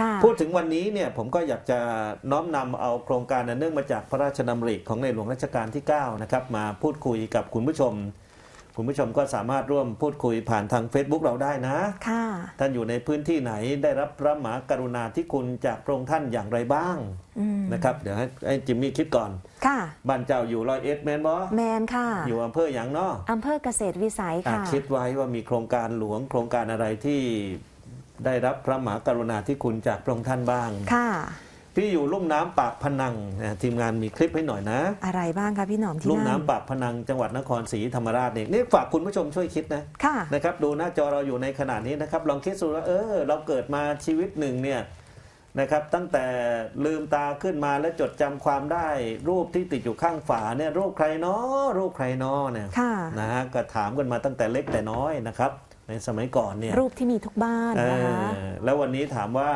ค่ะพูดถึงวันนี้เนี่ยผมก็อยากจะน้อมนำเอาโครงการอันเนื่องมาจากพระราชดำริของในหลวงรัชกาลที่ 9 นะครับ มาพูดคุยกับคุณผู้ชม คุณผู้ชมก็สามารถร่วมพูดคุยผ่านทาง Facebook เราได้นะค่ะท่านอยู่ในพื้นที่ไหนได้รับพระมหากรุณาธิคุณจากพระองค์ท่านอย่างไรบ้างอืมนะครับ เดี๋ยวให้ให้จิมมี่คิดก่อนค่ะบ้านเจ้าอยู่ร้อยเอ็ดแมนบอแมนค่ะ อยู่อำเภออย่างเนาะอำเภอเกษตรวิสัยอะค่ะ คิดไว้ว่ามีโครงการหลวงโครงการอะไรที่ ได้รับพระมหากรุณาธิคุณจากพระองค์ท่านบ้าง ค่ะพี่อยู่ลุ่มน้ำปากพนังนะทีมงานมีคลิปให้หน่อยนะ อะไรบ้างคะพี่หนอมที่ลุ่มนั่น้ำนปากพนังจังหวัดนครศรีธรรมราชเนี่ยนี่ฝากคุณผู้ชมช่วยคิดนะ ค่ะ นะครับดูหน้าจอเราอยู่ในขณะนี้นะครับ ลองคิดดูว่าเออ เราเกิดมาชีวิตหนึ่งเนี่ยนะครับ ตั้งแต่ลืมตาขึ้นมาและจดจำความได้รูปที่ติดอยู่ข้างฝาเนี่ยรูปใครเนาะรูปใครเนาะเนี่ยค่ะ นะฮะก็ถามกันมาตั้งแต่เล็กแต่น้อยนะครับ ในสมัยก่อนเนี่ยรูปที่มีทุกบ้านเอนะคะอแล้ววันนี้ถามว่า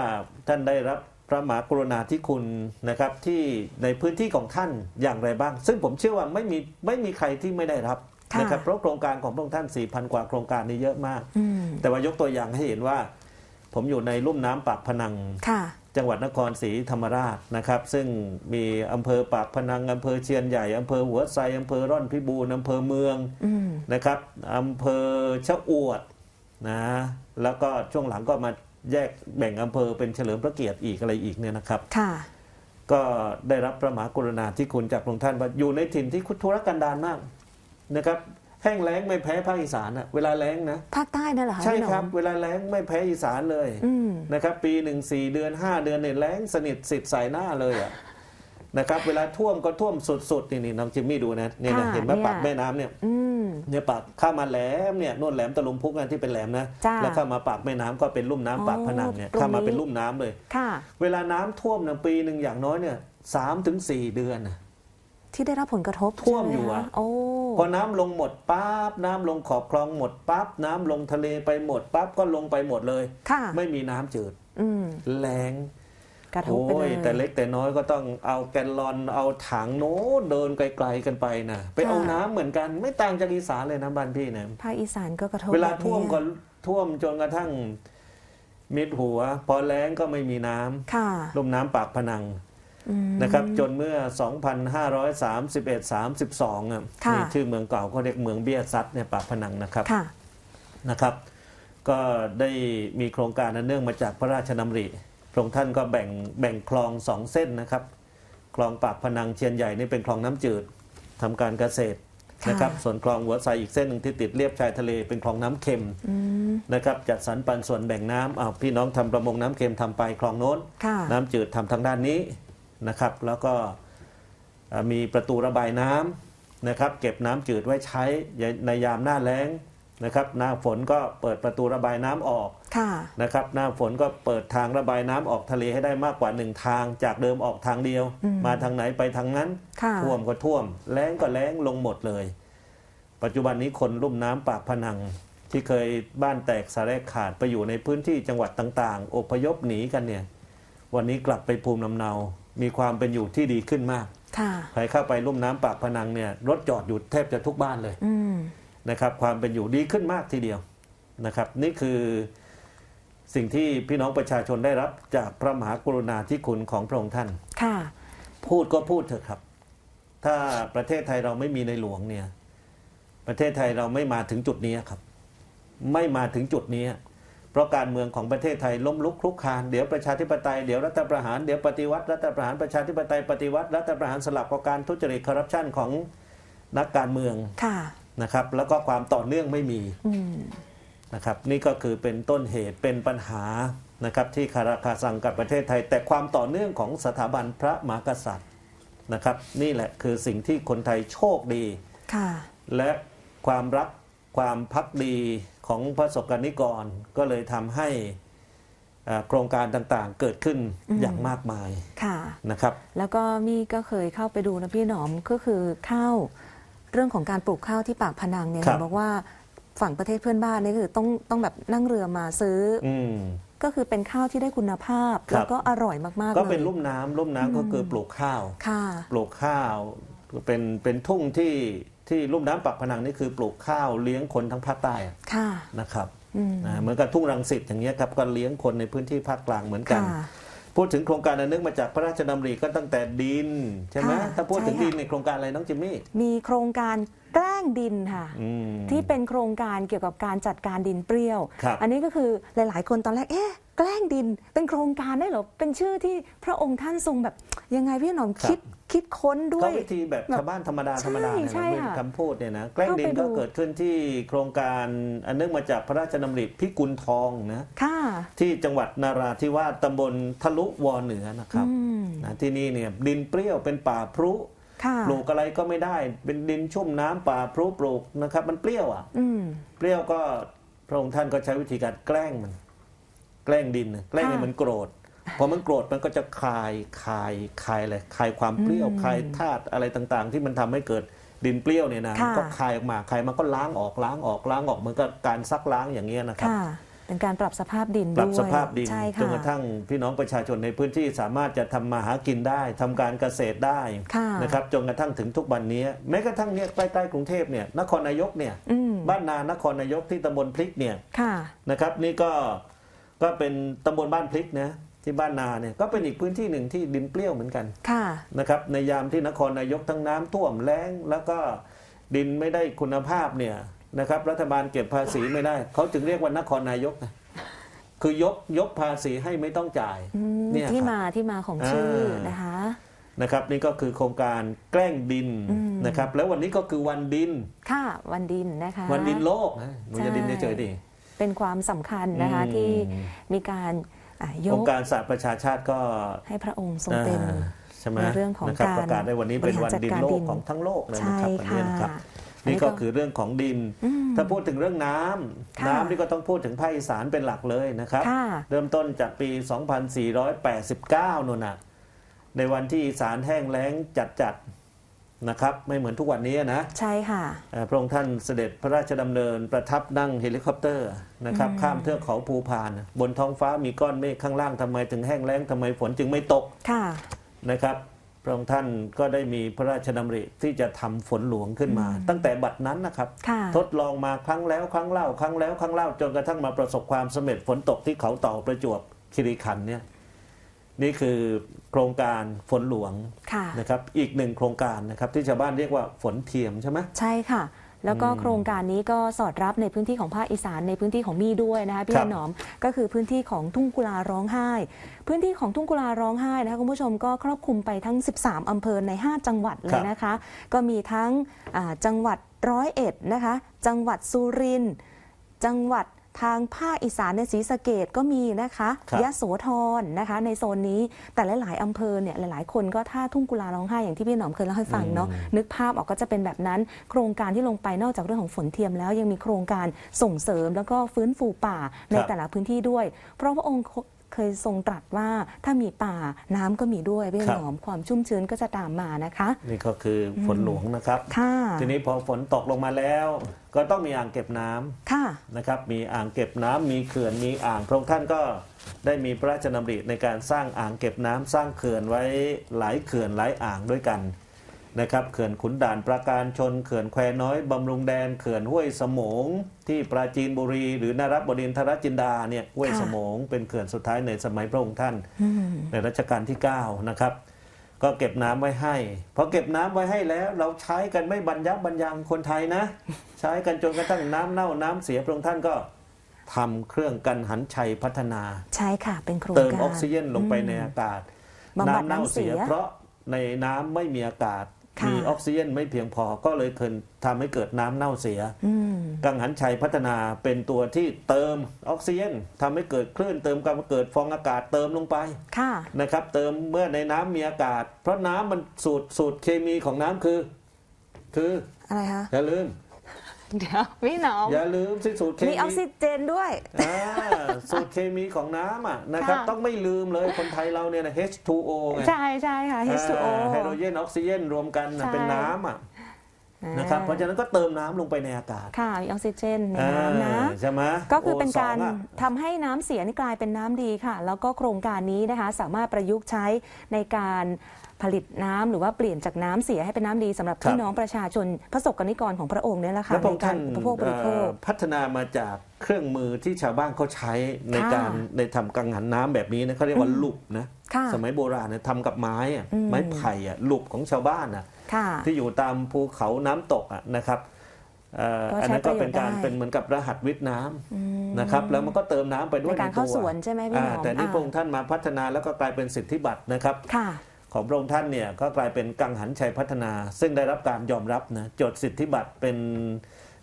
ท่านได้รับพระมหากรุณาธิคุณนะครับที่ในพื้นที่ของท่านอย่างไรบ้าง ซึ่งผมเชื่อว่าไม่มีไม่มีใครที่ไม่ได้รับค่ะนะครับเพราะโครงการของพระองค์ท่าน 4,000 กว่าโครงการนี้เยอะมากอืมแต่ว่ายกตัวอย่างให้เห็นว่า ผมอยู่ในลุ่มน้ำปากพนังค่ะจังหวัดนครศรีธรรมราชนะครับ ซึ่งมีอำเภอปากพนังอำเภอเชียนใหญ่อำเภอหัวไซอำเภอร่อนพิบูลอำเภอเมืองอืมนะครับอำเภอชะอวด นะแล้วก็ช่วงหลังก็มาแยกแบ่งอำเภอเป็นเฉลิมพระเกียรติอีกอะไรอีกเนี่ยนะครับ ค่ะ ก็ได้รับพระมหากรุณาธิคุณจากพระองค์ท่านว่าอยู่ในถิ่นที่คุทุรกันดารมากนะครับแห้งแล้งไม่แพ้ภาคอีสานอะเวลาแล้งนะภาคใต้นั่นเหรอคะใช่พี่หนอมครับ เวลาแล้งไม่แพ้อีสานเลยอืม นะครับ ปีหนึ่งสี่เดือนห้าเดือนเนี่ยแล้งสนิทสิทธิ์ใส่หน้าเลยอะ นะครับเวลาท่วมก็ท่วมสุดๆนี่นี่น้องจิมมี่ดูนะเนี่ยนะค่ะเห็นไหมเนี่ย ปากแม่น้ำเนี่ยอืม เนี่ยปากข้ามมาแหลมเนี่ยนวดแหลมตะลุมพุกนะที่เป็นแหลมนะจ้าแล้วเข้ามาปากแม่น้ำก็เป็นลุ่มน้ำปากพนังเนี่ยอ๋อตรงนี้ เข้ามาเป็นลุ่มน้ำเลย ค่ะ เวลาน้ำท่วมนะปีหนึ่งอย่างน้อยเนี่ยสามถึงสี่เดือนน่ะ ที่ได้รับผลกระทบท่วมใช่ไหอยู่อะโอ้ พอน้ำลงหมดปั๊บน้ำลงขอบคลองหมดปั๊บน้ำลงทะเลไปหมดปั๊บก็ลงไปหมดเลย ค่ะ ไม่มีน้ำจืด อืม แรง กระทบโอ้ไปเลยยแต่เล็กแต่น้อยก็ต้องเอาแกนลอนเอาถังโน้ตเดินไกลๆกันไปนะไปเอาน้ำเหมือนกันไม่ต่างจากอีสานเลยนะบ้านพี่เนี่ยภาคอีสานก็กระทบเวลาแบบนี้ท่วมก็ท่วมจนกระทั่งมิดหัว พอแล้งก็ไม่มีน้ำค่ะลุ่มน้ำปากพนังอืมนะครับ จนเมื่อ 2,531 32อะค่ะนี่ชื่อเมืองเก่าเขาเรียกเมืองเบี้ยซัดเนี่ยปากพนังนะครับค่ะนะครับ ก็ได้มีโครงการอันเนื่องมาจากพระราชดำริพ ระองค์ท่านก็แบ่งแบ่งคลองสองเส้นนะครับ คลองปากพนังเชียนใหญ่นี่เป็นคลองน้ำจืดทำการเกษตรค่ะนะครับ ส่วนคลองหัวไซอีกเส้นหนึ่งที่ติดเลียบชายทะเลเป็นคลองน้ำเค็มอืมนะครับ จัดสรรปันส่วนแบ่งน้ำอ้าวพี่น้องทำประมงน้ำเค็มทำไปคลองโน้นค่ะน้ำจืดทำทางด้านนี้นะครับ แล้วก็เอ่อมีประตูระบายน้ำนะครับ เก็บน้ำจืดไว้ใช้ในยามหน้าแล้ง นะครับหน้าฝนก็เปิดประตูระบายน้ำออกค่ะนะครับหน้าฝนก็เปิดทางระบายน้ำออกทะเลให้ได้มากกว่าหนึ่งทาง จากเดิมออกทางเดียวอืมมาทางไหนไปทางนั้นค่ะท่วมก็ท่วม แล้งก็แล้งลงหมดเลย ปัจจุบันนี้คนลุ่มน้ำปากพนัง ที่เคยบ้านแตกสาแรกขาดไปอยู่ในพื้นที่จังหวัดต่างๆ อพยพหนีกันเนี่ย วันนี้กลับไปภูมิลำเนา มีความเป็นอยู่ที่ดีขึ้นมากค่ะใครเข้าไปลุ่มน้ำปากพนังเนี่ยรถจอดอยู่แทบจะทุกบ้านเลยอืม นะครับความเป็นอยู่ดีขึ้นมากทีเดียวนะครับ นี่คือสิ่งที่พี่น้องประชาชนได้รับจากพระมหากรุณาธิคุณของพระองค์ท่านค่ะ พูดก็พูดเถอะครับ ถ้าประเทศไทยเราไม่มีในหลวงเนี่ย ประเทศไทยเราไม่มาถึงจุดนี้ครับ ไม่มาถึงจุดนี้ เพราะการเมืองของประเทศไทยล้มลุกคลุกคลานเดี๋ยวประชาธิปไตยเดี๋ยวรัฐประหารเดี๋ยวปฏิวัติรัฐประหารประชาธิปไตยปฏิวัติรัฐประหารสลับกับการทุจริตคอร์รัปชันของนักการเมืองค่ะ นะครับ แล้วก็ความต่อเนื่องไม่มีอืมนะครับ นี่ก็คือเป็นต้นเหตุเป็นปัญหานะครับ ที่คาราคาซังกับประเทศไทย แต่ความต่อเนื่องของสถาบันพระมหากษัตริย์นะครับ นี่แหละคือสิ่งที่คนไทยโชคดีค่ะและความรักความพักดีของพระศกนิกรก็เลยทำให้อ่าโครงการต่างๆเกิดขึ้นอืมอย่างมากมายค่ะนะครับ แล้วก็มี่ก็เคยเข้าไปดูนะพี่หนอมก็คือข้าว เรื่องของการปลูกข้าวที่ปากพนังเนี่ยครับ เห็นบอกว่าฝั่งประเทศเพื่อนบ้านนี่คือต้องต้องแบบนั่งเรือมาซื้อออืม ก็คือเป็นข้าวที่ได้คุณภาพ ครับ แล้วก็อร่อยมากๆก็เลยเป็นลุ่มน้ำลุ่มน้ำก็คือปลูกข้าว ค่ะ ปลูกข้าวเป็นเป็นทุ่งที่ที่ลุ่มน้ำปากพนังนี่คือปลูกข้าวเลี้ยงคนทั้งภาคใต้อะค่ะนะครับออืม นะเหมือนกับทุ่งรังสิตอย่างเงี้ยครับก็เลี้ยงคนในพื้นที่ภาคกลางเหมือนกัน ค่ะ พูดถึงโครงการอันนึกมาจากพระราชดำริก็ตั้งแต่ดิน ใช่ไหมค่ะถ้าพูดถึงใช่ค่ะ ดินในโครงการอะไรน้องจิมมี่ มีโครงการ แกล้งดินค่ะ อืม ที่เป็นโครงการเกี่ยวกับการจัดการดินเปรี้ยว ครับ อันนี้ก็คือหลาย ๆ คนตอนแรก เอ๊ะ แกล้งดิน เป็นโครงการได้เหรอ เป็นชื่อที่พระองค์ท่านทรงแบบ ยังไงพี่หนอมคิดคิดค้นด้วก็ย วิธีแบบแบบชาวบ้านธรรมดาธรรมดาเนี่ยใช่นะไม่ค่ะคำพูดเนี่ยนะแกล้งดินเข้าไปดูก็เกิดขึ้นที่โครงการอันเนื่องมาจากพระราชดำริพิกุลทองนะ ค่ะ ที่จังหวัดนาราธิวาสตำบลทะลุวอเหนือนะครับอืมนะที่นี่เนี่ยดินเปรี้ยวเป็นป่าพรุค่ะ ปลูกอะไรก็ไม่ได้ เป็นดินชุ่มน้ำป่าพรุปลูกนะครับ มันเปรี้ยวอะอืมเปรี้ยวก็พระองค์ท่านก็ใช้วิธีการแกล้งมัน แกล้งดินน่ะแกล้งให้ค่ะมันโกรธพอมันโกรธมันก็จะคายคายคายอะไรคายความเปรี้ยวอืมคายธาตุอะไรต่างๆ ที่มันทำให้เกิดดินเปรี้ยวเนี่ยนะค่ะก็คายออกมาคายมันก็ล้างออกล้างออกล้างออกเหมือนกับการซักล้างอย่างเงี้ยนะครับค่ะ เป็นการปรับสภาพดินปรับด้วยสภาพดินใช่จนค่ะ กระทั่งพี่น้องประชาชนในพื้นที่สามารถจะทำมาหากินได้ทำการเกษตรได้ค่ะ นะครับจนกระทั่งถึงทุกวันนี้ แม้กระทั่งเนี่ยใกล้ๆกรุงเทพเนี่ยนครนายกเนี่ยอืมบ้านนานครนายกที่ตำบลพริกเนี่ยค่ะ นะครับนี่ก็ก็เป็นตำบลบ้านพริกนะที่บ้านนาเนี่ยก็เป็นอีกพื้นที่หนึ่งที่ดินเปรี้ยวเหมือนกัน ค่ะ นะครับในยามที่นครนายกทั้งน้ำท่วมแล้ง แล้วก็ดินไม่ได้คุณภาพเนี่ย นะครับรัฐบาลเก็บภาษีไม่ได้ เขาจึงเรียกว่านครนายกนะคือยกยกภาษีให้ไม่ต้องจ่ายอืมเนี่ยที่ครับ มาที่มาของชื่ออ่านนะคะ นะครับนี่ก็คือโครงการแกล้งดินอืม นะครับแล้ววันนี้ก็คือวันดิน ค่ะวันดินนะคะ วันดินโลกนะหนูจะดินใช่เฉยๆดิ เป็นความสำคัญนะคะอืม ที่มีการอะยองกค์การสหประชาชาติก็ให้พระองค์ทรงเป็น อ่าใช่ไหมในเรื่องของนะครับการประกาศได้วันนี้เป็นวันดินโลบริหารจัดการดิกนของทั้งโลกเลยใช่นะครับวันนี้นะครับค่ะ นี่อันนี้ก็ก็คือเรื่องของดินอืมถ้าพูดถึงเรื่องน้ำค่ะน้ำนี่ก็ต้องพูดถึงภาคอีสานเป็นหลักเลยนะครับค่ะเริ่มต้นจากปี 2489นู่นน่ะในวันที่อีสานแห้งแล้งจัดๆนะครับ ไม่เหมือนทุกวันนี้นะใช่ค่ะเอ่อพระองค์ท่านเสด็จพระราชดำเนินประทับนั่งเฮลิคอปเตอร์นะครับอืมข้ามเทือกเขาภูพาน บนท้องฟ้ามีก้อนเมฆข้างล่างทำไมถึงแห้งแล้งทำไมฝนจึงไม่ตกค่ะนะครับพ ระองค์ท่านก็ได้มีพระราชดำริที่จะทำฝนหลวงขึ้นมา ตั้งแต่บัดนั้นนะครับค่ะทดลองมาครั้งแล้วครั้งเล่า ครั้งแล้วครั้งเล่าจนกระทั่งมาประสบความสำเร็จฝนตกที่เขาเต่าประจวบคีรีขันธ์เนี่ยนี่คือโครงการฝนหลวงค่ะนะครับอีกหนึ่งโครงการนะครับที่ชาวบ้านเรียกว่าฝนเทียมใช่ไหมใช่ค่ะ แล้วก็อืมโครงการนี้ก็สอดรับในพื้นที่ของภาคอีสานในพื้นที่ของมีด้วยนะคะพี่ครับหนอมก็คือพื้นที่ของทุ่งกุลาร้องไห้ พื้นที่ของทุ่งกุลาร้องไห้นะคะคุณผู้ชมก็ครอบคลุมไปทั้ง 13 อำเภอใน 5 จังหวัดเลยนะคะ ก็มีทั้งอ่าจังหวัดร้อยเอ็ดนะคะ จังหวัดสุรินทร์จังหวัด ทางภาคอีสานในศรีสะเกดก็มีนะคะครับยะโสธรนะคะ ในโซนนี้แต่หลาย ๆอำเภอเนี่ยหลาย ๆ คนก็ท่าทุ่งกุลาร้องไห้อย่างที่พี่หนอมเคยเล่าให้ฟังเนาะนึกภาพออกก็จะเป็นแบบนั้น โครงการที่ลงไปนอกจากเรื่องของฝนเทียมแล้วยังมีโครงการส่งเสริมแล้วก็ฟื้นฟูป่าในครับแต่ละพื้นที่ด้วย เพราะพระองค์ เคยทรงตรัสว่าถ้ามีป่าน้ำก็มีด้วยพี่หนอมความชุ่มชื้นก็จะตามมานะคะ นี่ก็คือฝนหลวงนะครับค่ะทีนี้พอฝนตกลงมาแล้ว ก็ต้องมีอ่างเก็บน้ำค่ะนะครับมีอ่างเก็บน้ำมีเขื่อนมีอ่างพระองค์ท่านก็ได้มีพระราชดำริในการสร้างอ่างเก็บน้ำสร้างเขื่อนไว้หลายเขื่อนหลายอ่างด้วยกัน นะครับเขื่อนขุนด่านประการชนเขื่อนแควน้อยบำรุงแดนเขื่อนห้วยสมง ที่ปราจีนบุรี หรือนารบดินทรจินดาเนี่ยห้วยค่ะสมง เป็นเขื่อนสุดท้ายในสมัยพระองค์ท่านอืมในรัชกาลที่ 9 นะครับ ก็เก็บน้ำไว้ให้พอเก็บน้ำไว้ให้แล้วเราใช้กันไม่บรรยับบรรยังคนไทยนะ ใช้กันจนกระทั่งน้ำเน่าน้ำเสียพระองค์ท่านก็ทำเครื่องกันหันชัยพัฒนา ใช่ค่ะเป็นโครงเติมการออกซิเจนลงไปในอากาศบำบัดเน่าน้ำเสียเพราะในน้ำไม่มีอากาศค่ะ มีออกซิเจนไม่เพียงพอก็เลยเกิดทำให้เกิดน้ำเน่าเสียอืมกังหันชัยพัฒนาเป็นตัวที่เติมออกซิเจนทำให้เกิดคลื่นเติมการเกิดฟองอากาศเติมลงไปค่ะนะครับ เติมเมื่อในน้ำมีอากาศ เพราะน้ำมันสูตรสูตรเคมีของน้ำคือ คืออะไรคะอย่าลืม เดี๋ยวพี่หนอมอย่าลืมสิสูตรเคมีมีออกซิเจนด้วย อ่าสูตรเคมีของน้ำอะนะครับค่ะ ต้องไม่ลืมเลยคนไทยเราเนี่ยนะ H2O ไงใช่ใช่ค่ะ H2O อ่าไฮโดรเจนออกซิเจนรวมกันน่ะใช่ เป็นน้ำอะ นะครับเพราะฉะนั้นก็เติมน้ำลงไปในอากาศ ค่ะมีออกซิเจนในน้ำนะเออใช่ไหมก็คือเป็นการโสองอะทำให้น้ำเสียนี่กลายเป็นน้ำดีค่ะ แล้วก็โครงการนี้นะคะสามารถประยุกต์ใช้ในการผลิตน้ำหรือว่าเปลี่ยนจากน้ำเสียให้เป็นน้ำดีสำหรับพี่น้องประชาชนประสบกนิกรของพระองค์เนี่ยแหละค่ะแล้วพระในองค์กาท่ารนอุปโภคบริโภเอ่คอพัฒนามาจากเครื่องมือที่ชาวบ้านเขาใช้ในค่ะการในทำกังหันน้ำแบบนี้นะเขาเรียกว่าลุบนะค่ะ สมัยโบราณเนี่ยทำกับไม้อะอืมไม้ไผ่อะลุบของชาวบ้านอะค่ะที่อยู่ตามภูเขาน้ำตกอะนะครับเอ่อก็ใช้อันนั้นก็เป็นการประโยชน์ได้เป็นเหมือนกับรหัสวิทย์น้ำอืมนะครับ แล้วมันก็เติมน้ำไปด้วยในการตัเข้าสวนใช่ไหมพี่หนอมอ่าแต่นี่อ่าพระองค์ท่านมาพัฒนาแล้วก็กลายเป็นสิทธิบัตรนะครับค่ะของพระองค์ท่านเนี่ยก็กลายเป็นกังหันชัยพัฒนา ซึ่งได้รับการยอมรับนะจดสิทธิบัตรเป็น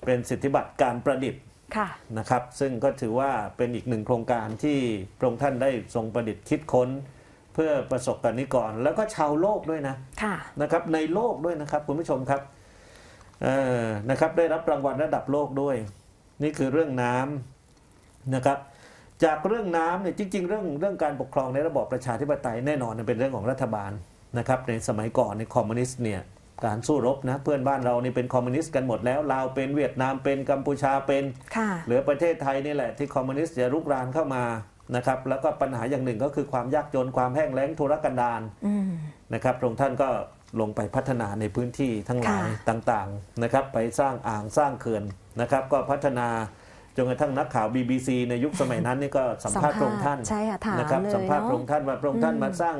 เป็นสิทธิบัตรการประดิษฐ์ค่ะนะครับ ซึ่งก็ถือว่าเป็นอีกหนึ่งโครงการที่พระองค์ท่านได้ทรงประดิษฐ์คิดค้น เพื่อประสบกนิกรแล้วก็ชาวโลกด้วยนะค่ะนะครับในโลกด้วยนะครับคุณผู้ชมครับเอ่อนะครับได้รับรางวัลระดับโลกด้วย นี่คือเรื่องน้ำนะครับ จากเรื่องน้ำเนี่ยจริง ๆ เรื่องเรื่องการปกครองในระบอบประชาธิปไตยแน่นอนเป็นเรื่องของรัฐบาลนะครับ ในสมัยก่อนในคอมมิวนิสต์เนี่ยการสู้รบนะเพื่อนบ้านเรานี่เป็นคอมมิวนิสต์กันหมดแล้วลาวเป็นเวียดนามเป็นกัมพูชาเป็นค่ะเหลือประเทศไทยนี่แหละที่คอมมิวนิสต์จะรุกรานเข้ามา นะครับแล้วก็ปัญหาอย่างหนึ่งก็คือความยากจนความแห้งแล้งทุรกันดารอืมนะครับพระองค์ท่านก็ลงไปพัฒนาในพื้นที่ทั้งหลายค่ะต่างๆนะครับไปสร้างอ่างสร้างเขื่อนนะครับ ก็พัฒนาจนกระทั่งนักข่าว BBC ในยุคสมัยนั้นนี่ก็สัมภาษณ์พระองค์ท่านใช่ค่ะถามนะครับเลยสัมภาษณ์พเนาะระองค์ท่านว่าพระองค์ท่านมาสร้าง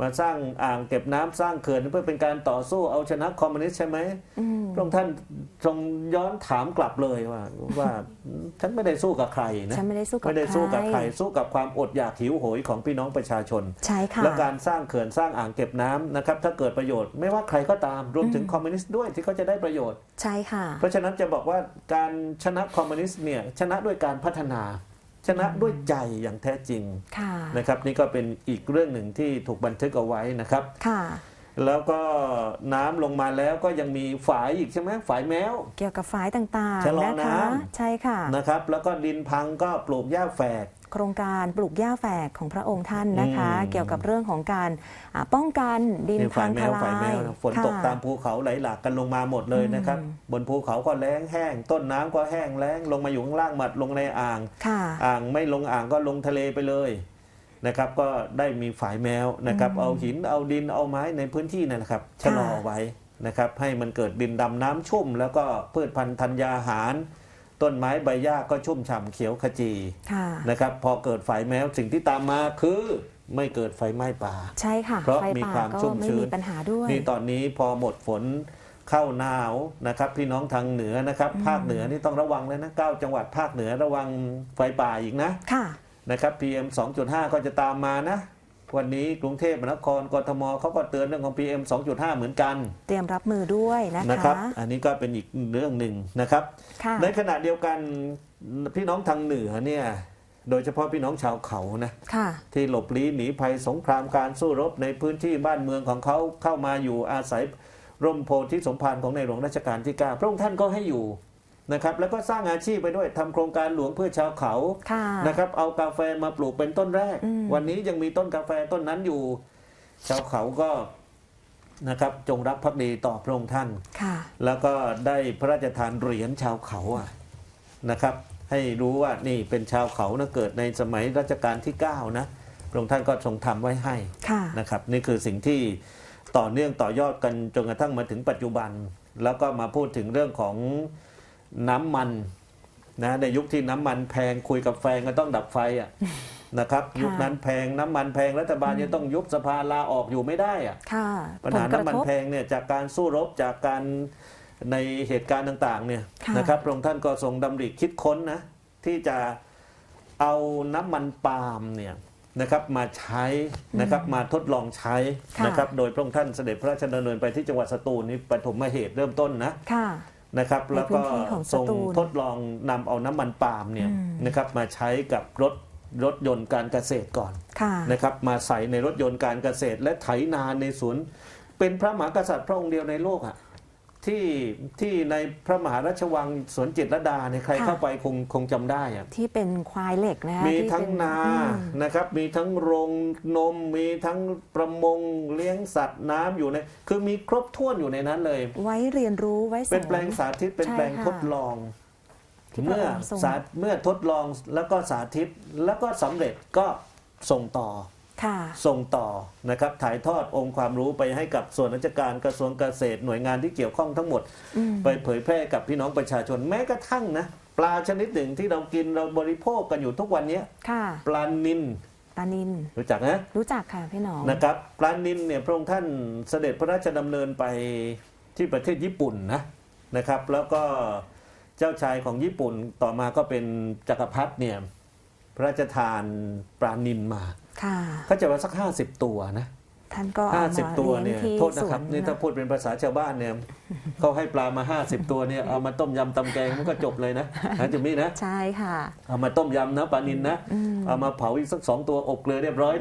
มาสร้างอ่างเก็บน้ำสร้างเขื่อนเพื่อเป็นการต่อสู้เอาชนะคอมมิวนิสต์ใช่ไหมอืมพระองค์ท่านทรงย้อนถามกลับเลยว่าว่าฉันไม่ได้สู้กับใครนะฉันไม่ได้สู้กับไม่ได้สู้กับใคใครรสู้กับความอดอยากหิวโหยของพี่น้องประชาชนใช่ค่ะและการสร้างเขื่อนสร้างอ่างเก็บน้ำนะครับถ้าเกิดประโยชน์ไม่ว่าใครก็ตามรวมถึงคอมมิวนิสต์ด้วยที่เขาจะได้ประโยชน์ใช่ค่ะ เพราะฉะนั้นจะบอกว่าการชนะคอมมิวนิสต์เนี่ยชนะด้วยการพัฒนา ชนะด้วยใจอย่างแท้จริงค่ะนะครับนี่ก็เป็นอีกเรื่องหนึ่งที่ถูกบันทึกเอาไว้นะครับค่ะแล้วก็น้ำลงมาแล้วก็ยังมีฝายอีกใช่ไหมฝายแมว เกี่ยวกับฝายต่างชะลๆอนะคะน้ใช่ค่ะนะครับ แล้วก็ดินพังก็ปลูกหญ้าแฝก โครงการปลูกหญ้าแฝกของพระองค์ท่านนะคะ อืม เกี่ยวกับเรื่องของการอ่าป้องกันดินนี่พัฝ่างยแมทวลาฝ่ายแมยวนะฝนค่ะตกตามภูเขาไหลหลากกันลงมาหมดเลยนะครับ อืม บนภูเขาก็แล้งแห้ง ต้นน้ำก็แห้งแล้ง ลงมาอยู่ข้างล่างหมัดลงในอ่าง ค่ะ อ่างไม่ลงอ่างก็ลงทะเลไปเลยนะครับ ก็ได้มีฝายแมวนะครับอืมเอาหินเอาดินเอาไม้ในพื้นที่นั่นนะครับชะลอไว้นะครับ ให้มันเกิดดินดำน้ำชุ่ม แล้วก็พืชพันธุ์ธัญญาหาร ต้นไม้ใบหญ้าก็ชุ่มฉ่ำเขียวขจีค่ะนะครับพอเกิดฝายแมวสิ่งที่ตามมาคือไม่เกิดไฟไหม้ป่า ใช่ค่ะ เพราะไฟมีป่าความก็ชุ่มไม่ชื้นมีปัญหาด้วย นี่ตอนนี้พอหมดฝนเข้าหนาวนะครับ พี่น้องทางเหนือนะครับ ภาคเหนือนี่ต้องระวังเลยนะเก้าจังหวัดภาคเหนือระวังไฟป่าอีกนะค่ะนะครับ PM 2.5 ก็จะตามมานะ วันนี้กรุงเทพมหานครกทมเขาก็เตือนเรื่องของ PM 2.5 เหมือนกัน เตรียมรับมือด้วยนะนะคคะรับ อันนี้ก็เป็นอีกเรื่องหนึ่งนะครับค่ะในขณะเดียวกันพี่น้องทางเหนือเนี่ยโดยเฉพาะพี่น้องชาวเขานะค่ะที่หลบลี้หนีภัยสงครามการสู้รบในพื้นที่บ้านเมืองของเขาเข้ามาอยู่อาศัยร่มโพธิสมภารของในหลวงรัชกาลที่ 9 พระองค์ท่านก็ให้อยู่ นะครับแล้วก็สร้างอาชีพไปด้วยทำโครงการหลวงเพื่อชาวเขาค่ะนะครับเอากาแฟมาปลูกเป็นต้นแรกอืมวันนี้ยังมีต้นกาแฟต้นนั้นอยู่ ชาวเขาก็นะครับจงรักภักดีต่อพระองค์ท่านค่ะแล้วก็ได้พระราชทานเหรียญชาวเขาอะนะครับ ให้รู้ว่านี่เป็นชาวเขานะเกิดในสมัยรัชกาลที่ 9 นะพระองค์ท่านก็ทรงทำไว้ให้ค่ะนะครับ นี่คือสิ่งที่ต่อเนื่องต่อยอดกันจนกระทั่งมาถึงปัจจุบัน แล้วก็มาพูดถึงเรื่องของ น้ำมันนะในยุคที่น้ำมันแพงคุยกับแฟนก็ต้องดับไฟอะนะครับค่ะยุคนั้นแพงน้ำมันแพงรัฐบาลจะต้องยุบสภาลาออกอยู่ไม่ได้อะค่ะปัญหาผลกระน้ำมันทบแพงเนี่ยจากการสู้รบจากการในเหตุการณ์ต่างๆเนี่ยค่ะนะครับพระองค์ท่านก็ทรงดำริคิดค้นนะที่จะเอาน้ำมันปาล์มเนี่ยนะครับมาใช้นะครับมาทดลองใช้ค่ะนะครับโดยพระองค์ท่านเสด็จพระราชดำเนินไปที่จังหวัดสตูลนี่ปฐมเหตุเริ่มต้นนะค่ะ นะครับในแล้วก็พื้นที่ของสทรงตูลทดลองนำเอาน้ำมันปาล์มเนี่ยอืมนะครับมาใช้กับรถรถยนต์การเกษตรก่อนค่ะนะครับ มาใส่ในรถยนต์การเกษตรและไถนาในสวน เป็นพระมหากษัตริย์พระองค์เดียวในโลกอะ ที่ที่ในพระมหาราชวังสวนจิตรลดาเนี่ยใครค่ะ เข้าไปคงคงจำได้อะที่เป็นควายเหล็กนะคะมีที่ทั้งเป็นนาอืม นะครับ มีทั้งโรงนม มีทั้งประมงเลี้ยงสัตว์น้ำอยู่ในคือมีครบถ้วนอยู่ในนั้นเลย ไว้เรียนรู้ไว้สอน เป็นแปลงสาธิตเป็นใช่แปลงค่ะทดลอง ที่พระเมื่อองค์ทรง สาเมื่อทดลองแล้วก็สาธิตแล้วก็สำเร็จก็ส่งต่อค่ะ ส่งต่อนะครับถ่ายทอดองค์ความรู้ไปให้กับส่วนราชการกระทรวงเกษตรหน่วยงานที่เกี่ยวข้องทั้งหมดอืมไปเผยแพร่กับพี่น้องประชาชนแม้กระทั่งนะปลาชนิดหนึ่งที่เรากินเราบริโภคกันอยู่ทุกวันเนี้ยค่ะปลานินปลานินรู้จักนะรู้จักค่ะพี่หนองนะครับปลานินเนี่ยพระองค์ท่านเสด็จพระราชดำเนินไปที่ประเทศญี่ปุ่นนะนะครับ แล้วก็เจ้าชายของญี่ปุ่นต่อมาก็เป็นจักรพรรดิเนี่ยพระราชทานปลานินมา ค่ะเขาจะว่าสักห้าสิบตัวนะท่านก็เอาห้ามาสิบตัวเลี้เนี่ยยงที่โทษนะครับสวนี่ถ้าพูดเป็นภาษาชาวบ้านเนี่ยเขาให้ปลามาห้าสิบตัวเนี่ยเอามาต้มยำตำแกงมันก็จบเลยนะนะจุมี่นะใช่ค่ะ เอามาต้มยำนะปลานินนะอืมเอามาเผาอีกสักสองตัวอบเกลือเรียบร้อย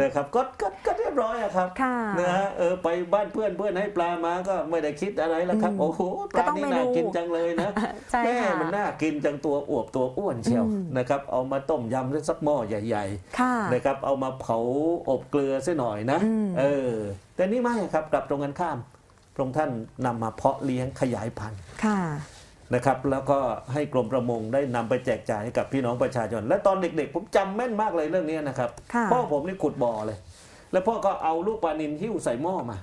นะครับก็ก็ก็เรี ยบร้อยอะครับค่ะนะฮะเออไปบ้านเพื่อนเพื่อนให้ปลามาก็ไม่ได้คิดอะไรแล้วครับอืมโอ้โหปก็ลาต้องนี่เมนูน่ากินจังเลยนะใช่แม่ค่ะมันน่ากินจังตัวอวบตัวอ้วนเชียวอืมนะครับเอามาต้มยำสักหม้อใหญ่ค่ะๆนะครับเอามาเผาอบเกลือซะหน่อยนะอืมเออแต่นี่ไม่ครับกลับตรงกันข้ามพระองค์ท่านนำมาเพาะเลี้ยงขยายพันธุ์ค่ะนะครับแล้วก็ให้กรมประมงได้นำไปแจกจ่ายให้กับพี่น้องประชาชน และตอนเด็กๆ ผมจำแม่นมากเลยเรื่องนี้นะครับค่ะพ่อผมนี่ขุดบ่อเลย แล้วพ่อก็เอาลูกปลานินหิ้วใส่หม้อมา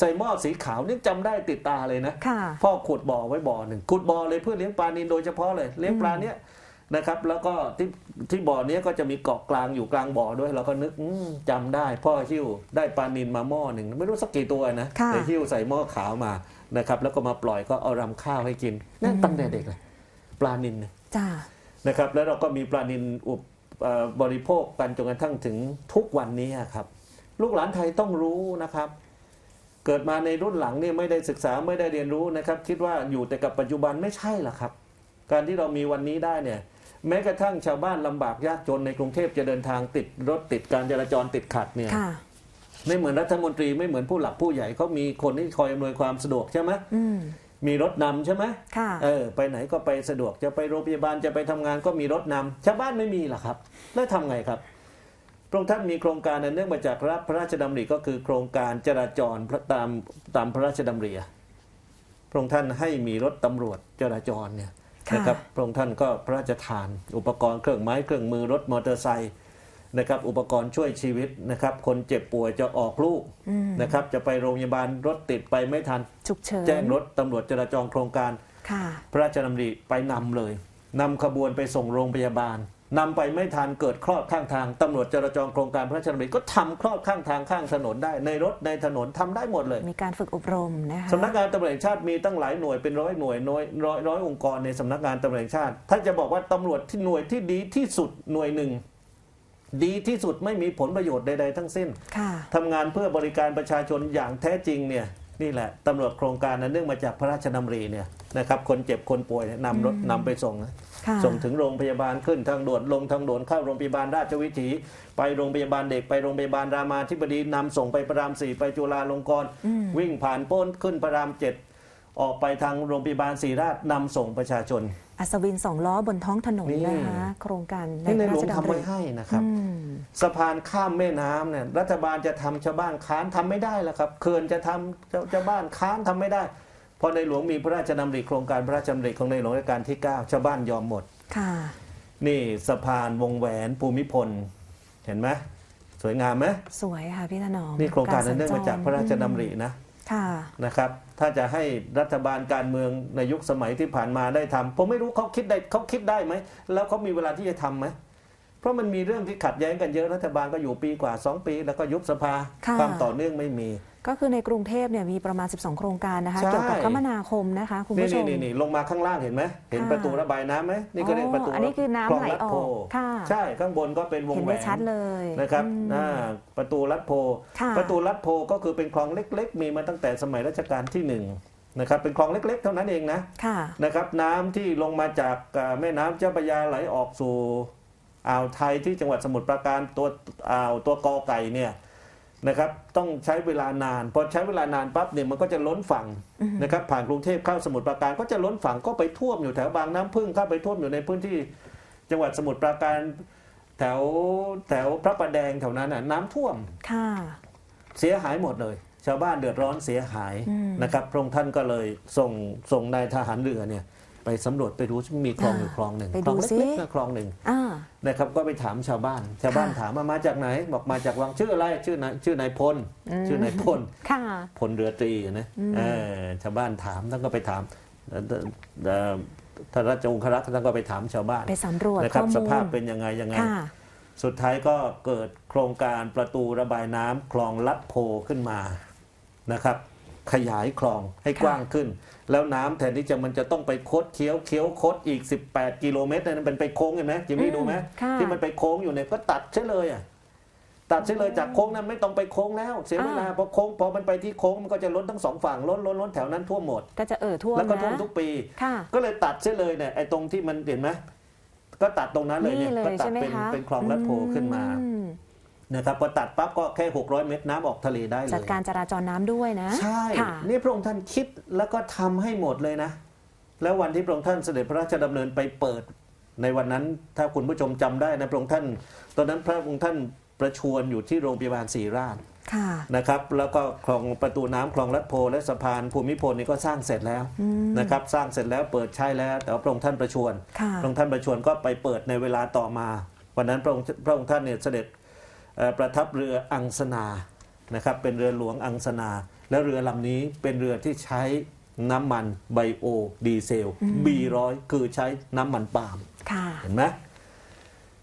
ใส่หม้อสีขาวนี่จำได้ติดตาเลยนะ ค่ะ พ่อขุดบ่อไว้บ่อหนึ่งขุดบ่อเลยเพื่อเลี้ยงปลานินโดยเฉพาะเลยเลี้ยงปลาเนี้ยนะครับ แล้วก็ที่ที่บ่อเนี้ยก็จะมีเกาะกลางอยู่กลางบ่อด้วยเราก็นึกอืมจำได้พ่อหิ้วได้ปลานินมาหม้อหนึ่งไม่รู้สักกี่ตัวนะค่ะแต่หิ้วใส่หม้อขาวมานะครับ แล้วก็มาปล่อยก็เอารำข้าวให้กินนั่นตั้งแต่เด็กเลยปลานินเนี่ย จ้า นะครับแล้วเราก็มีปลานินอุปเอ่อบริโภคกันจนกระทั่งถึงทุกวันนี้ครับ ลูกหลานไทยต้องรู้นะครับ เกิดมาในรุ่นหลังเนี่ยไม่ได้ศึกษาไม่ได้เรียนรู้นะครับ คิดว่าอยู่แต่กับปัจจุบันไม่ใช่หรอกครับ การที่เรามีวันนี้ได้เนี่ยแม้กระทั่งชาวบ้านลำบากยากจนในกรุงเทพจะเดินทางติดรถติดการจราจรติดขัดเนี่ยค่ะไม่เหมือนรัฐมนตรีไม่เหมือนผู้หลักผู้ใหญ่เขามีคนที่คอยอำนวยความสะดวกใช่ไหมอืมมีรถนำใช่ไหมค่ะเออไปไหนก็ไปสะดวกจะไปโรงพยาบาลจะไปทำงานก็มีรถนำชาวบ้านไม่มีหรอกครับ แล้วทำไงครับพ ระองค์ท่านมีโครงการอันเนื่องมาจากรับพระราชดำริก็คือโครงการจราจรพระตามตามพระราชดำริอะพระองค์ท่านให้มีรถตำรวจจราจรเนี่ยค่ะนะครับพระองค์ท่านก็พระราชทาน อุปกรณ์เครื่องไม้เครื่องมือรถมอเตอร์ไซค์นะครับอุปกรณ์ช่วยชีวิตนะครับคนเจ็บป่วยจะออกลูกอืมนะครับจะไปโรงพยาบาลรถติดไปไม่ทันฉุกเฉินแจ้งรถตำรวจจราจรโครงการค่ะพระราชดำริไปนำเลยนำขบวนไปส่งโรงพยาบาล นำไปไม่ทันเกิดคลอดข้างทางตำรวจจราจรโครงการพระราชดำริก็ทำคลอดข้างทางข้างถนนได้ในรถในถนนทำได้หมดเลย มีการฝึกอบรมนะคะสำนักงานตำรวจแห่งชาติมีตั้งหลายหน่วยเป็นร้อยหน่วยน้อยร้อยร้อยองค์กรในสำนักงานตำรวจแห่งชาติ ถ้าจะบอกว่าตำรวจที่หน่วยที่ดีที่สุดหน่วยหนึ่ง ดีที่สุดไม่มีผลประโยชน์ใดๆทั้งสิ้นค่ะทำงานเพื่อบริการประชาชนอย่างแท้จริงเนี่ย นี่แหละตำรวจโครงการนั้นเนื่องมาจากพระราชดำริเนี่ยนะครับคนเจ็บคนป่วยเนี่ยนำรถอืมนำไปส่งนะค่ะส่งถึงโรงพยาบาลขึ้นทางด่วนลงทางด่วนเข้าโรงพยาบาลราชวิถี ไปโรงพยาบาลเด็กไปโรงพยาบาลรามาธิบดีนำส่งไปพระรามสี่ไปจุฬาลงกรณ์อืม วิ่งผ่านโป้นขึ้นพระรามเจ็ดออกไปทางโรงพยาบาลศรีราชนำส่งประชาชน อัศวินสองล้อบนท้องถนนนี่ นะคะโครงการในนี่ในพหลระวรางชทำดำริไว้ให้นะครับ อืมสะพานข้ามแม่น้ำเนี่ยรัฐบาลจะทำชาวบ้านค้านทำไม่ได้แล้วครับเขื่อนจะทำชาวชาวบ้านค้านทำไม่ได้เพราะในหลวงมีพระราชดำริโครงการพระราชดำริของในหลวงรัชกาลที่ 9 ชาวบ้านยอมหมด ค่ะ นี่สะพานวงแหวนภูมิพล เห็นไหมสวยงามไหมสวยค่ะพี่ถนอมนี่โครงการนั้นสัญเนื่องมาจากพระราชดำรินะค่ะ นะครับ ถ้าจะให้รัฐบาลการเมืองในยุคสมัยที่ผ่านมาได้ทำผมไม่รู้เขาคิดได้เขาคิดได้ไหม แล้วเขามีเวลาที่จะทำไหม เพราะมันมีเรื่องที่ขัดแย้งกันเยอะรัฐบาลก็อยู่ปีกว่า 2 ปี แล้วก็ยุบสภาค่ะ ความต่อเนื่องไม่มี ก็คือในกรุงเทพเนี่ยมีประมาณ 12 โครงการนะคะ ใช่ เกี่ยวกับคมนาคมนะคะ คุณนี่ผู้ชนี่มนี่นี่ลงมาข้างล่างเห็นไหมเห็นค่ะประตูระบายน้ำไหมนี่ก็เรียกประตูอ๋ออันนี้คือน้ำคลงไหลลัดออกโพค่ะ ใช่ข้างบนก็เป็นวงเห็นแหวได้นชัดเลยนะครับอืม อ่าประตูลัดโพ ค่ะ ประตูลัดโพก็คือเป็นคลองเล็ก ๆ มีมาตั้งแต่สมัยรัชกาลที่หนึ่งนะครับเป็นคลองเล็ก ๆ เท่านั้นเองนะ ค่ะ นะครับน้ำที่ลงมาจากอ่าแม่น้ำเจ้าพระยาไหลออกสู่ อ่าวไทยที่จังหวัดสมุทรปราการตัวอ่าวตัวกอไก่เนี่ยนะครับต้องใช้เวลานานพอใช้เวลานานปั๊บเนี่ยมันก็จะล้นฝั่งนะครับผ่านกรุงเทพเข้าสมุทรปราการก็จะล้นฝั่งก็ไปท่วมอยู่แถวบางน้ำพึ่งเข้าไปท่วมอยู่ในพื้นที่จังหวัดสมุทรปราการแถวแถวพระประแดงแถวนั้นน่ะน้ำท่วมค่ะเสียหายหมดเลย ชาวบ้านเดือดร้อนเสียหายอืมนะครับพระองค์ท่านก็เลยส่งส่งนายทหารเรือเนี่ย ไปสำรวจไปดูมีคลองอยู่คลองหนึ่งไปคลดูองซิเล็กๆนะคลองหนึ่งอ่านะครับก็ไปถามชาวบ้าน ชาวบ้านค่ะถามว่ามาจากไหน บอกมาจากวังชื่ออะไรชื่อนายชื่อนายพลอืมชื่อนายพลค่ะพลเรือตรีนะอืมเออชาวบ้านถามท่านก็ไปถามเอ่อเอ่อท่านราชองครักษ์ท่านก็ไปถามชาวบ้านไปสำรวจนะครัข้บอมูลสภาพเป็นยังไงยังไงค่ะสุดท้ายก็เกิดโครงการประตูระบายน้ำคลองลัดโพขึ้นมานะครับ ขยายคลองให้ค่ะกว้างขึ้น แล้วน้ำแทนที่จะมันจะต้องไปคดเคี้ยวเคี้ยวคดอีก 18 กิโลเมตรนั้นเป็นไปโค้งเห็นไหมจิมมี่ดูไหมค่ะที่มันไปโค้งอยู่เนี่ยก็ตัดใช่เลยอะตัดใช่เลยจากโค้งนั้นไม่ต้องไปโค้งแล้ว เสียเวลาอ่าพอโค้งพอมันไปที่โค้งมันก็จะล้นทั้งสองฝั่งล้นล้นล้นแถวนั้นท่วมหมดก็จะเอ่อท่วมแล้วก็นะท่วมทุกปีค่ะก็เลยตัดใช่เลยเนี่ยไอ้ตรงที่มันเห็นไหมก็ตัดตรงนั้นเลยเนี่ยนี่เลยก็ตัดใช่ไหมเป็นคะเป็นคลองลัดโพขึ้นมาอืม นะครับพอตัดปั๊บก็แค่ 600 เมตรน้ำออกทะเลได้เลยจัดการจราจรน้ำด้วยนะ ใช่ ค่ะ นี่พระองค์ท่านคิดแล้วก็ทำให้หมดเลยนะ แล้ววันที่พระองค์ท่านเสด็จพระราชดำเนินไปเปิด ในวันนั้นถ้าคุณผู้ชมจำได้นะพระองค์ท่าน ตอนนั้นพระองค์ท่านประชวรอยู่ที่โรงพยาบาลศรีราชค่ะนะครับ แล้วก็คลองประตูน้ำคลองลัดโพและสะพานภูมิพลนี่ก็สร้างเสร็จแล้วอืม นะครับ สร้างเสร็จแล้วเปิดใช้แล้ว แต่ว่าพระองค์ท่านประชวร ค่ะ พระองค์ท่านประชวรก็ไปเปิดในเวลาต่อมา วันนั้นพระองค์พระองค์ท่านเนี่ยเสด็จเอ่อ ประทับเรืออังสนานะครับเป็นเรือหลวงอังสนา แล้วเรือลำนี้เป็นเรือที่ใช้น้ำมันไบโอดีเซล B100 คือใช้น้ำมันปาล์มค่ะเห็นไหม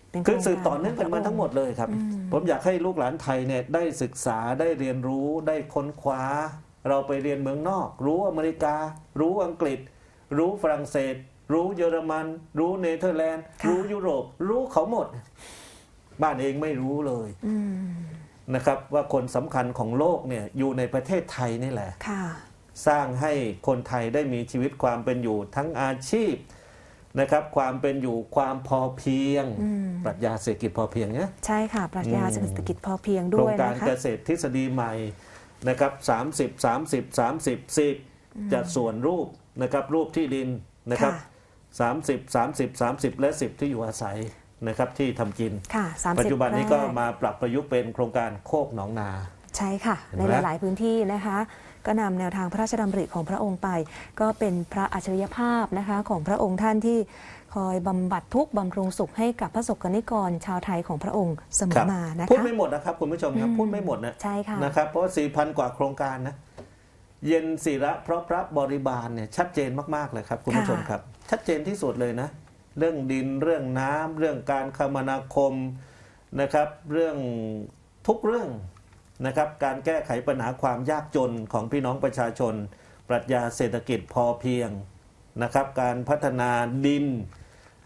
เป็นคือโรงสืบการต่อเนื่องกันมาทั้งหมดเลยครับอืมผมอยากให้ลูกหลานไทยเนี่ยได้ศึกษาได้เรียนรู้ได้ค้นคว้า เราไปเรียนเมืองนอก รู้อเมริกา รู้อังกฤษ รู้ฝรั่งเศส รู้เยอรมัน รู้เนเธอร์แลนด์ค่ะรู้ยุโรป รู้เขาหมด บ้านเองไม่รู้เลยอืมนะครับ ว่าคนสำคัญของโลกเนี่ยอยู่ในประเทศไทยนี่แหละค่ะสร้างให้คนไทยได้มีชีวิตความเป็นอยู่ทั้งอาชีพนะครับ ความเป็นอยู่ความพอเพียงอืมปรัชญาเศรษฐกิจพอเพียงเนี่ยใช่ค่ะ ปรัชญาอืมเศรษฐกิจพอเพียงโคด้รวงยการนะคะเกษตรทฤษฎีใหม่นะครับ30 30 30 10จัดส่วนรูปนะครับรูปที่ดินนะครับค่ะ30 30 30 และ 10 ที่อยู่อาศัย นะครับที่ทำกิน ค่ะสามสิบปัจจุบันนี้ก็ไร่มาปรับประยุกต์เป็นโครงการโคกหนองนา ใช่ค่ะเห็นในไหมหลาย ๆ พื้นที่นะคะ ก็นำแนวทางพระราชดำริของพระองค์ไป ก็เป็นพระอัจฉริยภาพนะคะของพระองค์ท่านที่คอยบำบัดทุกข์บำรุงสุขให้กับพระสกนิกรชาวไทยของพระองค์เสมคอรับมานะพูดคะไม่หมดนะครับคุณผู้ชมครับอืมพูดไม่หมดนะใช่ค่ะนะครับเพราะสี่พันกว่าโครงการนะเย็นศิระเพราะพระบริบาลเนี่ยชัดเจนมากๆเลยครับคุณผู้ชมครับ ชัดเจนที่สุดเลยนะ เรื่องดินเรื่องน้ำเรื่องการคมนาคมนะครับ เรื่องทุกเรื่องนะครับ การแก้ไขปัญหาความยากจนของพี่น้องประชาชน ปรัชญาเศรษฐกิจพอเพียงนะครับ การพัฒนาดิน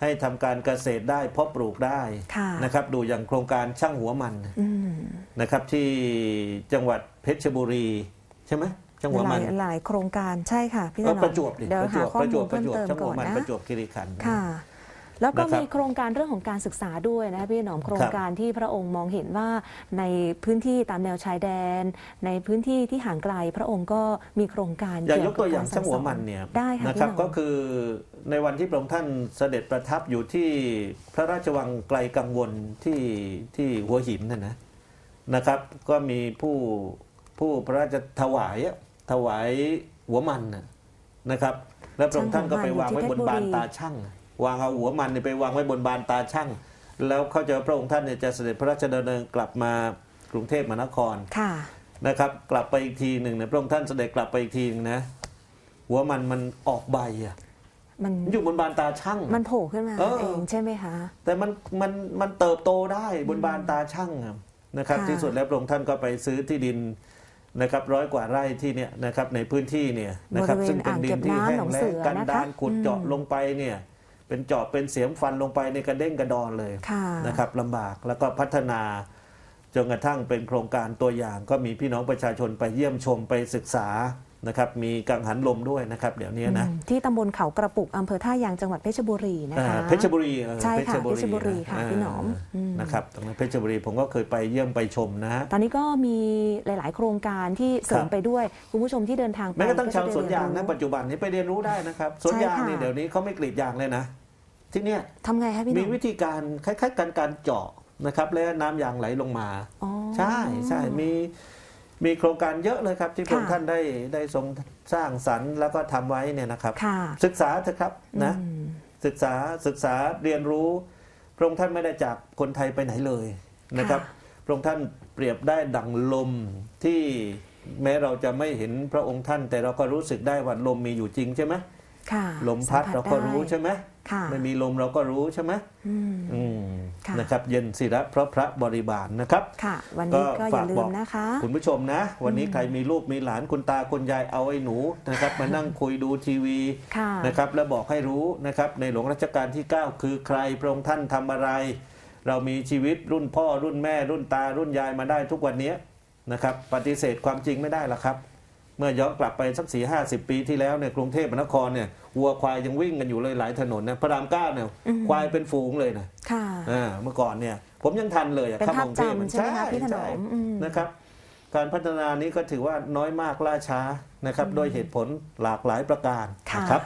ให้ทำการเกษตรได้เพาะปลูกได้ค่ะนะครับ ดูอย่างโครงการช่างหัวมันอืมนะครับที่จังหวัดเพชรบุรีใช่ไหมจังหวัดหมัลานยหลายโครงการใช่ค่ะพี่ถเออนอปมระจวบดิเดี๋ยวประจหาวบข้อประจมูวลบปเพิ่ระมจวบเติมจังหก่วัอดนมันนะประจวบคีรีขันธ์ค่ะ แล้วก็นะครับมีโครงการเรื่องของการศึกษาด้วยนะพี่หนอมโครงการที่พระองค์มองเห็นว่าในพื้นที่ตามแนวชายแดน ในพื้นที่ที่ห่างไกลพระองค์ก็มีโครงการอย่างยเกี่กตัวอย่างบช่างหัวกรมันเนี่ยได้ค่ะนะครับพี่หนอมก็คือในวันที่พระองค์ท่านเสด็จประทับอยู่ที่พระราชวังไกลกังวลที่ที่หัวหินนั่นนะนะครับ ก็มีผู้ผู้พระราชถวายอะถวายหัวมันน่ะนะครับ แล้วพระองค์ท่านก็ไปวางไว้บนบานตาช่าง วางเอาหัวมันเนี่ยไปวางไว้บนบานตาช่างแล้วเขาใจะพระองค์ท่านเนี่ยจะเสด็จพระราชดำเนินกลับมากรุงเทพมหานครค่ะนะครับ กลับไปอีกทีหนึ่งนะพระองค์ท่านเสด็จกลับไปอีกทีหนึงนะหัวมันมันออกใบอะมันมันอยู่บนบานตาช่างมันโผล่ขึ้นมาเออเองใช่ไหมคะ แต่มันมันมันเติบโตได้บนบานตาช่างอะนะครับค่ะที่สุดแล้วพระองค์ท่านก็ไปซื้อที่ดินนะครับร้อยกว่าไร่ที่เนี่ยนะครับในพื้นที่เนี่ยนะครับบริเวณซึ่งเป็นดินที่อ่างเก็บน้ำแห้หนงองแล้เสืงอกันนะคะดานขุดเจาะอืมลงไปเนี่ย เป็นเจาะเป็นเสียมฟันลงไปในกระเด้งกระดอนเลยค่ะนะครับลำบากแล้วก็พัฒนาจนกระทั่งเป็นโครงการตัวอย่างก็มีพี่น้องประชาชนไปเยี่ยมชมไปศึกษา นะครับมีกังหันลมด้วยนะครับเดี๋ยวนี้นะอืมที่ตำบลเขากระปุกอำเภอท่ายางจังหวัดเพชรบุรีนะอ่าคะ เพชรบุรีเออใช่ค่ะเพชรบุรีค่ะาพี่หนอมอืมนะครับตรงนั้นเพชรบุรีผมก็เคยไปเยี่ยมไปชมนะฮะตอนนี้ก็มีหลาย ๆ โครงการที่เสริคมรับไปด้วยคุณผู้ชมที่เดินทางไปแม้กระทั่งก็จะชาวสวนยางนะได้เรีปัจจุบันนี้ไปเรียนรู้ได้นะครับสวนใช่ยางค่ะเนี่ยเดี๋ยวนี้เขาไม่กรีดยางเลยนะ ที่เนี่ยทำไงคะพี่หนมีอมวิธีการคล้าย ๆ กันการเจาะนะครับ แล้วน้ำยางไหลลงมาอ๋อใช่ใช่มี มีโครงการเยอะเลยครับที่พระองค์ค่ะท่านได้ได้ทรงสร้างสรรค์แล้วก็ทำไว้เนี่ยนะครับค่ะศึกษาเถอะครับนะอืมศึกษาศึกษาเรียนรู้ พระองค์ท่านไม่ได้จากคนไทยไปไหนเลยนะครับ พระองค์ท่านเปรียบได้ดังลมที่แม้เราจะไม่เห็นพระองค์ท่าน แต่เราก็รู้สึกได้ว่าลมมีอยู่จริงใช่ไหมค่ะ ลมพัดสัเราผัสก็ได้รู้ใช่ไหมค่ะไม่มีลมเราก็รู้ใช่ไหมอืมอืมค่ะนะครับ เย็นศิระเพราะพระบริบาลนะครับค่ะวันนี้ก็ก็อย่าฝากลืบมอกนะคะ คุณผู้ชมนะ วันนี้ใครมีลูกมีหลานคุณตาคุณยายเอาไอ้หนูนะครับ มานั่งคุยดูทีวีค่ะนะครับ แล้วบอกให้รู้นะครับ ในหลวงรัชกาลที่ 9 คือใครพระองค์ท่านทำอะไร เรามีชีวิตรุ่นพ่อรุ่นแม่รุ่นตารุ่นยายมาได้ทุกวันนี้นะครับ ปฏิเสธความจริงไม่ได้ละครับ เมื่อย้อนกลับไปสักสี่ห้าสิบปีที่แล้วเนี่ยกรุงเทพมหานครเนี่ยวัวควายยังวิ่งกันอยู่เลยหลายถนนนะพระรามเก้าเนี่ยอืมควายเป็นฝูงเลยนะค่ะอ่าเมื่อก่อนเนี่ยผมยังทันเลยอะเป็นข้ภาพกรุงเทพจำใช่ไหมคะพี่ถนใช่อมอืมนะครับ การพัฒนานี้ก็ถือว่าน้อยมากล่าช้านะครับ โดยเหตุผลหลากหลายประการค่ะนะครับ